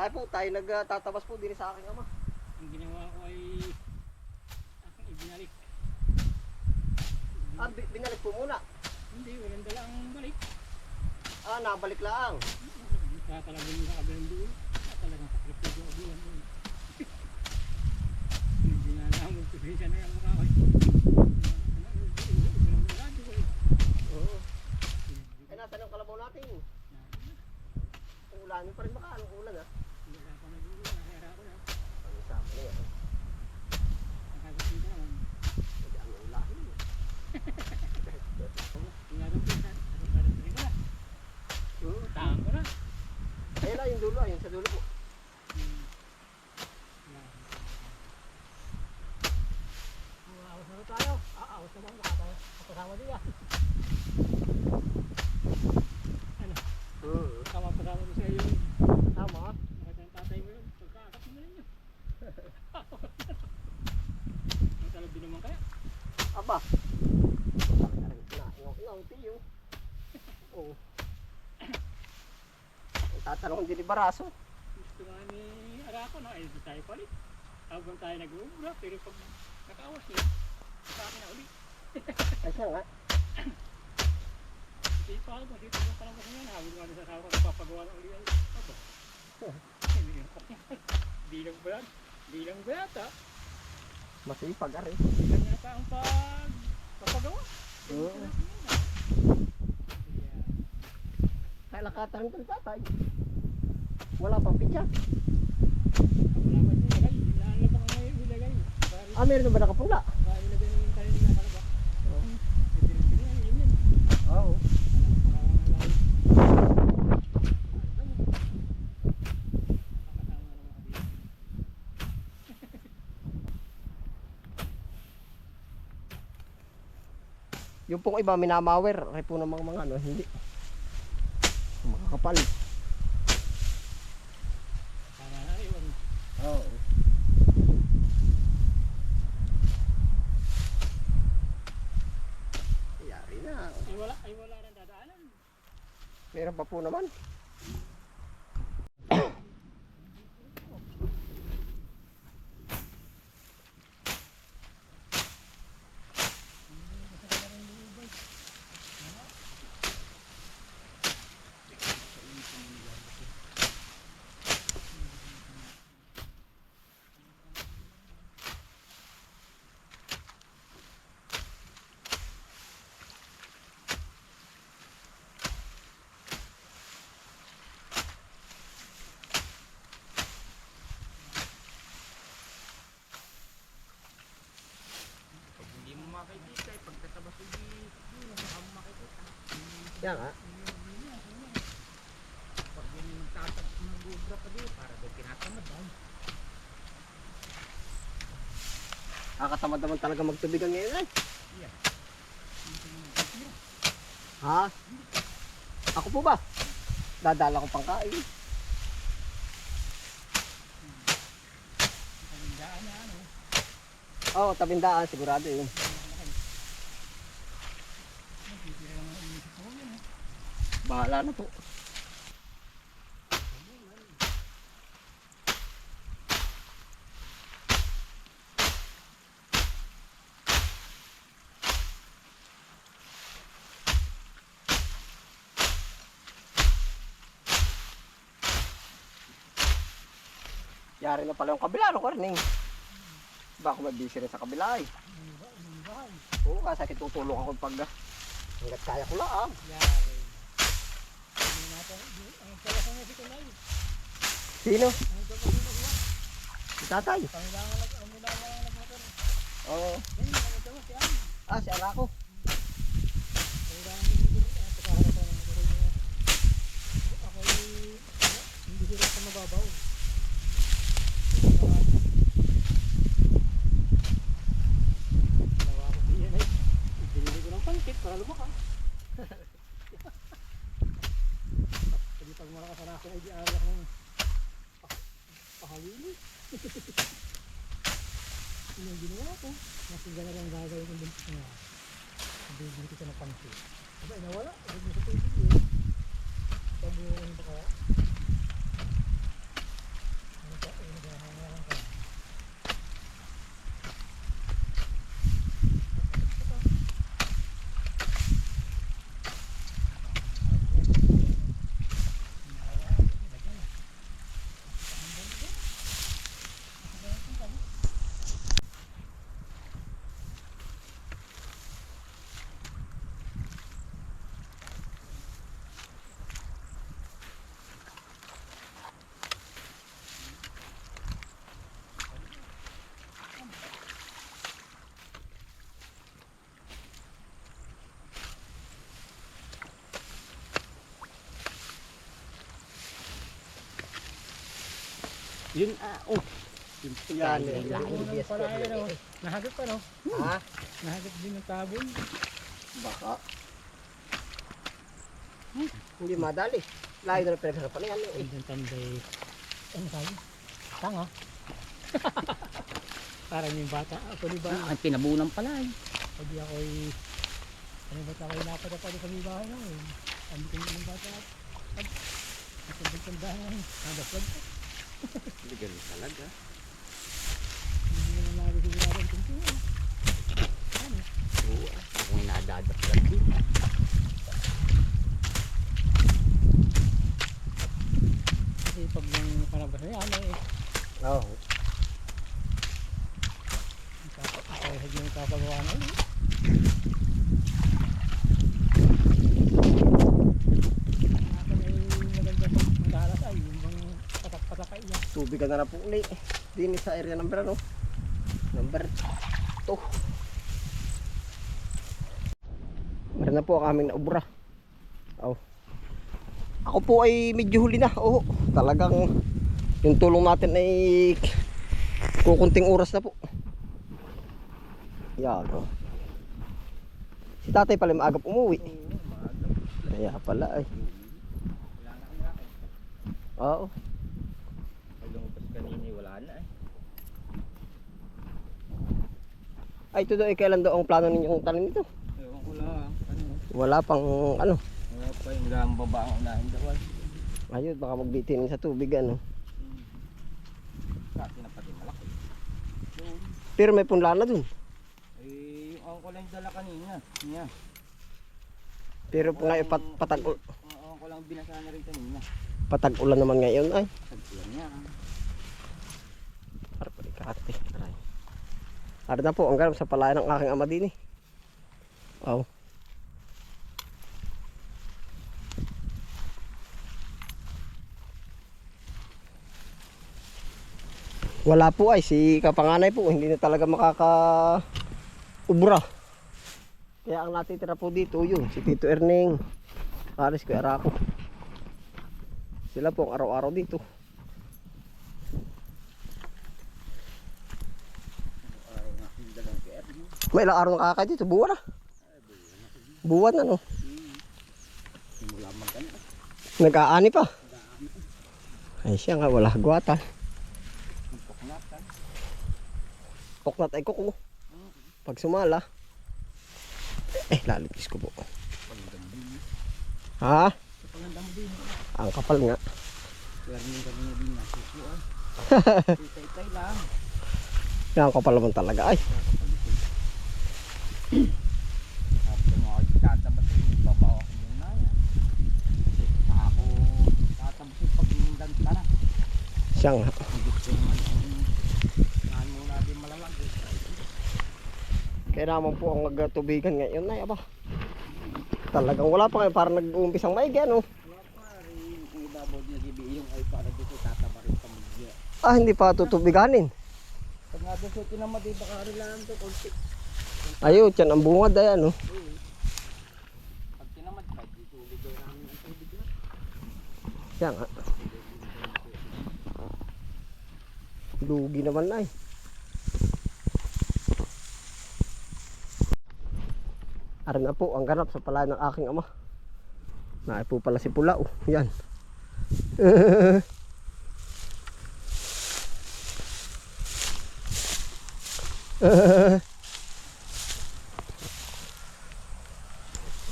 Dahil po tayo nagtatabas po din sa aking ama. Ang ginawa ko ay aking ibinalik. Ah, bi- binalik po muna. Hindi, walang dala ang balik. Ah, nabalik lang. Kakalagin sa kabilang doon. Talagang sakripisyo yung kabilang doon. Hindi na mo, pisensya na yung mukha ko. Oo. Ay, nasan ang kalabaw natin? Ulanin pa rin baka. Anong ulan ah? Ang sama na yan. Hindi ang ulahin. Hmm. Tahan ko na. Ayun lang yung dulo. Ayun sa dulo po. Awas na tayo. Awas naman nakatayo. Kasama din yan. Ano? Hmm. Kasama kasama ko sa iyo. Tama. Bakit ang tatay mo yun? Pagkakap mo ninyo. Ang talabi naman kaya. Aba. Naingaw-ingaw tiyo. Oo. Ang tatanong din ni Baraso. Gusto nga ni Arako na, eh, di tayo palit. Habang tayo nag-uubra, pero pag nakaawas niya, sa akin na ulit. Ay siya nga. Hindi pa ako, dito mo pa lang kasi yan. Habang nga sa asawa ko, napapagawa ng ulit. Aba. Hindi lang pa yan. Di lang ba yan? Di lang ba yata? Masipag ari. Di lang yata ang pag... papagawa. Oo. Kaya nakatahan ng tatay. Wala pang. Bari- Ah, meron na ba nakapula? bari ilagay na yung. Oo. Pong iba minamawer, ay po ng mga ano, hindi. Makakapal. Oo. Yari na. Ay wala, ay wala nang dadaanan. Meron pa po naman. Pag hindi mo makikita, eh, pagkatabas ko di, hindi mo baka mo makikita. Yan nga. Pag yun yung magtatag, di, para daw tinatamad daw. Kakatamad naman talaga magtubigan ngayon ay. Yeah. Ha? Ako po ba? Dadala ko pang kain. Oo, oh, tabindaan, sigurado yun. nagtitira lang ang inisip ko yun. eh. Bahala na po. Yari na pala yung kabila, no, Karning? Baka mabisi rin sa kabila ay. Oo, kasi tutulong ako pag hanggat kaya ko lang. Yari. Sino? Si tatay. Oo. Ah, si Arako. Ako hindi sila sa mababaw. Ginawa ko siya ay, binili ko ng pangkit para lumakas. Hindi pag malakas na ako ay di araw akong pa- pahawili. Yun ang ginawa gala lang gagawin ng buntis na. Bibili ko ng pangkit. Aba, nawala. Mo sa tubig eh. Ko ba kaya? Yun, ah, oh. Yan, yan. Ang. Nahagap pa, no? Ha? Nahagap din ng tabon. Baka. Hindi madali. Layo na pinagsarapan yan. eh. Ang tanday. Ano sabi? Tanga. Parang yung bata. Ako di ba? Ang pinabunan pala eh. Pag ako'y... Ano ba't ako'y napadapado sa may bahay namin? Sabi ko yung bata. Pag... Ako din tandahan. Nadaswag ko. Legal talaga. Hindi naman nabisigurado ang tuntungan. Oo, ah. Ako may nadadapdag din. Kasi pag yung palabas na yan, eh, Oo. Kahit yung kapagawa na yun. Ako na yung maganda sa madalas ay yung bang patak-patakay Tubig na po uli. Din sa area number ano? Number 2. Meron na po ang aming naubra. Oh. Ako po ay medyo huli na. Oo. Talagang yung tulong natin ay kukunting oras na po. Yan. Oh. Si tatay pala maagap umuwi. Kaya pala ay. Oo. Lumabas kanina eh, wala na eh. Ay, ito daw, eh, kailan daw ang plano ninyong tanim nito? Ewan ko lang. Ano? Wala pang ano. Wala pa yung lang baba ang unahin dawan. Ayun, baka magbitin sa tubig ano. Kasi na pati malaki. Pero may punla na dun. Eh, yung ako lang dala kanina. Niya. Pero po ngayon pat, patag, Ang ako ko lang binasa na rin kanina. patag ulan naman ngayon ay. Sagpulan niya. Para pa ikakati. Ano na po, ang ganap sa palayan ng aking ama din eh. Oh. Wala po ay si kapanganay po hindi na talaga makaka ubra. Kaya ang natitira po dito yun si Tito Erning. Paris ko Arako. Sila po ang araw-araw dito. Araw na yung dalang kaya. May ilang araw nakaka dito, buwan na. Buwan na no. Nag-aani pa. Ay siya nga, wala gwata. Puknatan. Poknat ay kuko. Pag sumala. Eh, lalipis ko po. Ha? Ang kapal nga. Na. Ang kapal naman talaga ay. Sabi ko mga tatabas yung babaw ako muna yan. Saka ako tatabas yung pagmundan tara. Siya nga. Hindi ko naman ang saan muna din malalagay. Kaya naman po ang magtubigan ngayon ay aba. Talagang wala pa ngayon. Parang nag-uumpisang maigi ano. Wala pa rin ang ibabaw niya gibi yung ay para dito tataba rin pamilya. Ah, hindi pa tutubiganin. Pag nga doon sa tinamad baka rin lang ito konti. Ayun, yan ang bungad ay ano. Pag tinamad pa, dito ulit namin ang tubig na. Siya nga. Lugi naman ay. Aran na po ang ganap sa pala ng aking ama. Naay po pala si Pula. Oh. Yan.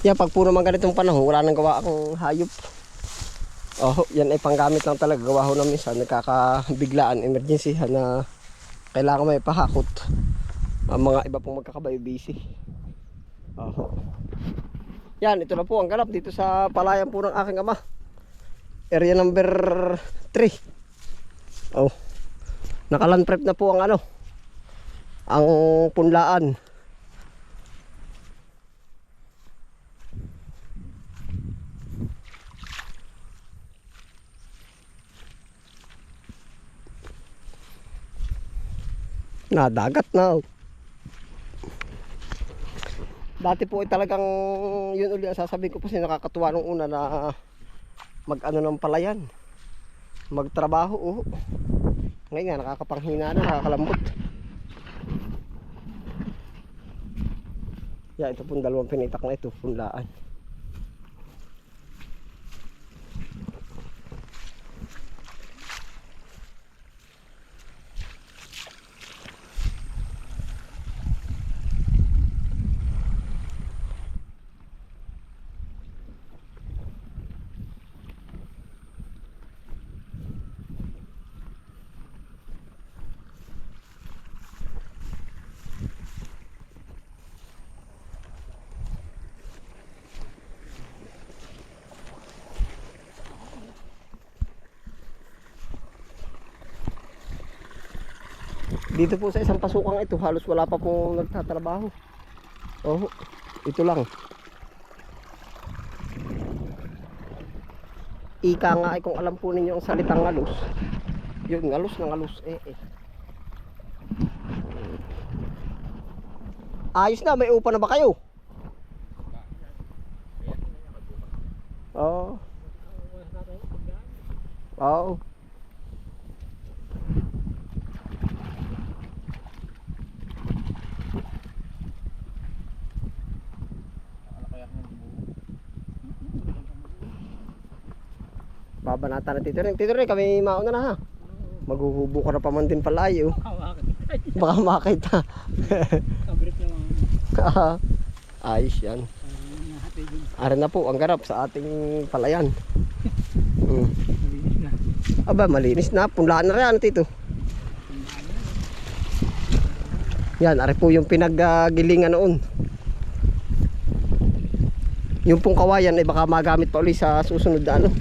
Yan, pag puro man ganitong panahon, wala nang gawa akong hayop. Oh, yan ay panggamit lang talaga. Gawa ho namin sa nagkakabiglaan, emergency ha, na kailangan may pahakot. Ang mga iba pong magkakabayo busy. Oh. Yan, ito na po ang ganap dito sa palayan po ng aking ama. Area number 3. Oh. Nakalan prep na po ang ano. Ang punlaan. Nadagat na. Dati po ay talagang yun uli ang sasabihin ko kasi nakakatuwa nung una na mag ano ng palayan. Magtrabaho. Oh. Ngayon nga, nakakapanghina na, nakakalambot. Yeah, ito pong dalawang pinitak na ito, punlaan. Dito po sa isang pasukang ito, halos wala pa po nagtatrabaho. Oh, ito lang. Ika nga ay kung alam po ninyo ang salitang ngalus. Yun, ngalus na ngalus. Eh, eh. Ayos na, may upa na ba kayo? Oo. Oo. Ano kaya kung Babanata na Tito Ring. Tito Ring, kami mauna na ha. Maghuhubo ka na pa man din pala eh, oh. Baka makita. kabrip na mga. Ayos yan. Ara na po ang garap sa ating palayan. Na. Aba, malinis na. Punlaan na rin, Tito. Yan, ari po yung pinaggilingan noon. Yung pong kawayan ay baka magamit pa uli sa susunod na ano.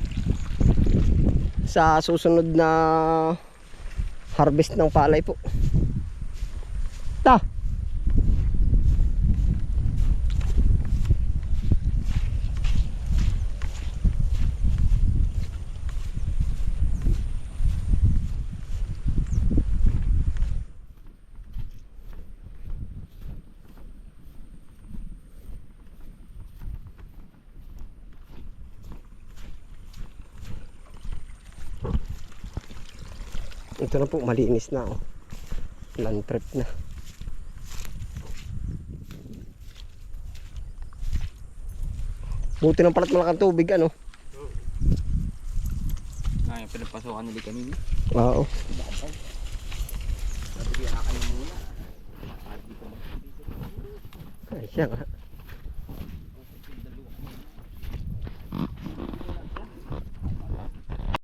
Sa susunod na harvest ng palay po. Ta. Ito na po, malinis na oh. Land prep na. Buti ng palat malakang tubig ano. Ay, pinapasukan nila kanina. Oo. Ay, siya nga.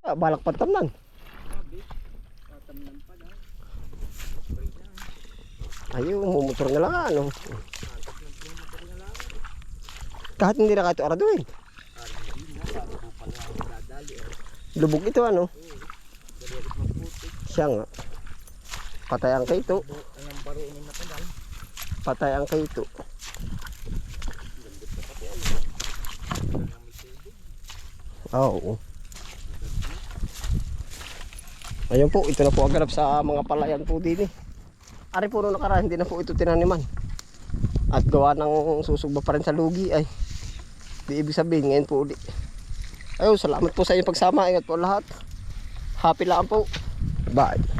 Ah, balak patamnan. Sabi, tatamnan pa daw. Ayun, mumutor na lang ano. Kahit hindi na kahit oraduin. Lubog ito ano. Siya nga. Patay ang kaito. Patay ang kaito. Oo. Ayun po, ito na po ang ganap sa mga palayan po din eh. Ari po nung hindi na po ito tinaniman. At gawa ng susugba pa rin sa lugi ay. Di ibig sabihin, ngayon po uli. Ayun, salamat po sa inyong pagsama. Ingat po lahat. Happy lang po. Bye.